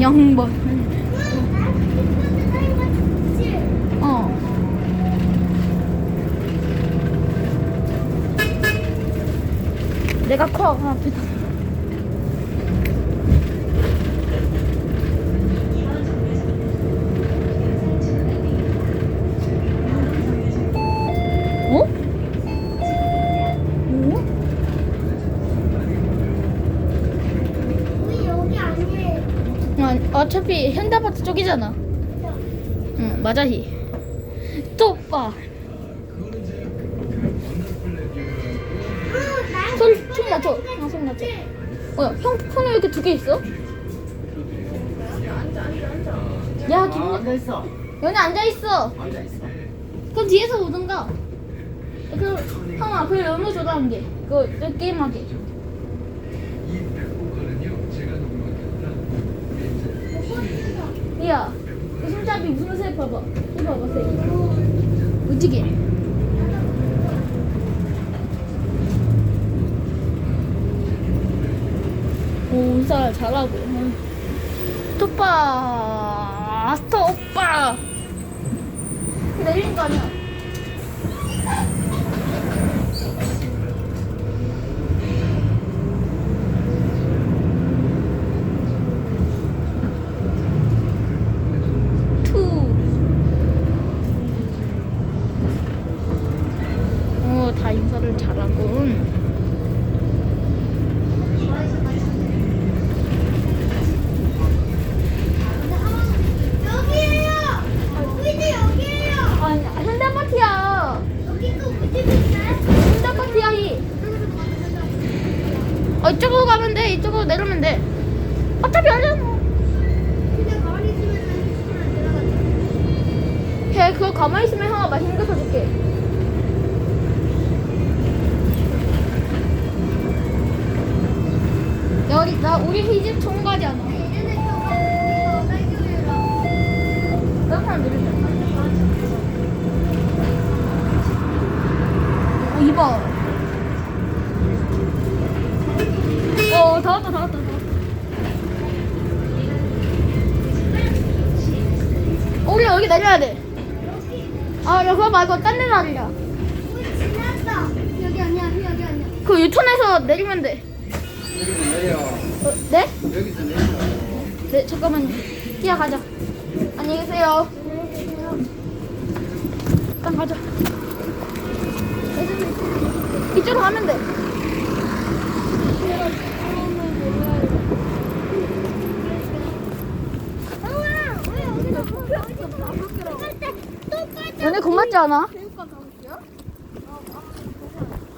영번. 어. 내가 커. 아, 됐다. 어? 뭐? 우리 여기 아니에요. 아, 어차피 현대아파트 쪽이잖아. 응, 맞아, 히. 또 오빠. 소리, 소리 낮춰. 아, 소리 낮춰. 어, 형 폰에 왜 이렇게 두 개 있어? 야, 김, 앉아 있어. 연이 앉아있어. 앉아 있어. 그럼 뒤에서 오든가. 그, 형아, 그 연우 줘라, 한 개. 그거, 그 게임하게. 야, 그 손잡이 무슨 색 봐봐. 이 봐봐, 색. 무지개. 오, 인사 잘하고. 응. 오빠, 스토 오빠. 내리는 거 아니야? 투. 어, 다 인사를 잘하군. 여기에요. 우리도 여기에요. 아니, 현대아파트야. 여기 또 우리 집인데. 현 대아파트야, 이. 어, 이쪽으로 가면 돼. 이쪽으로 내려면 돼. 어차피 알잖아. 걔 그거 가만히 있으면 형아 맛있는 거 사줄게. 여기 나 우리 희집 사람 누르자. 어, 이봐. 어, 다 왔다, 다 왔다, 다 왔다. 어, 우리 여기 내려야 돼. 아, 야, 그거 말고 딴데 내리자. 우리 지났다. 여기 아니야. 여기 아니야. 그 유턴에서 내리면 돼. 내려. 어, 네? 여기서 내려. 네, 잠깐만요. 뛰어 가자. 안녕히 계세요. 일단 가자. 이쪽으로 가면 돼. 얘네 고맙지 않아?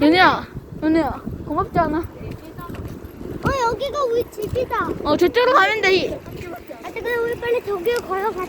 얘네야, 얘네야, 고맙지 않아? 어, 여기가 우리 집이다. 어, 저쪽으로 가면 돼. 아, 그럼 우리 빨리 저기로 걸어가자.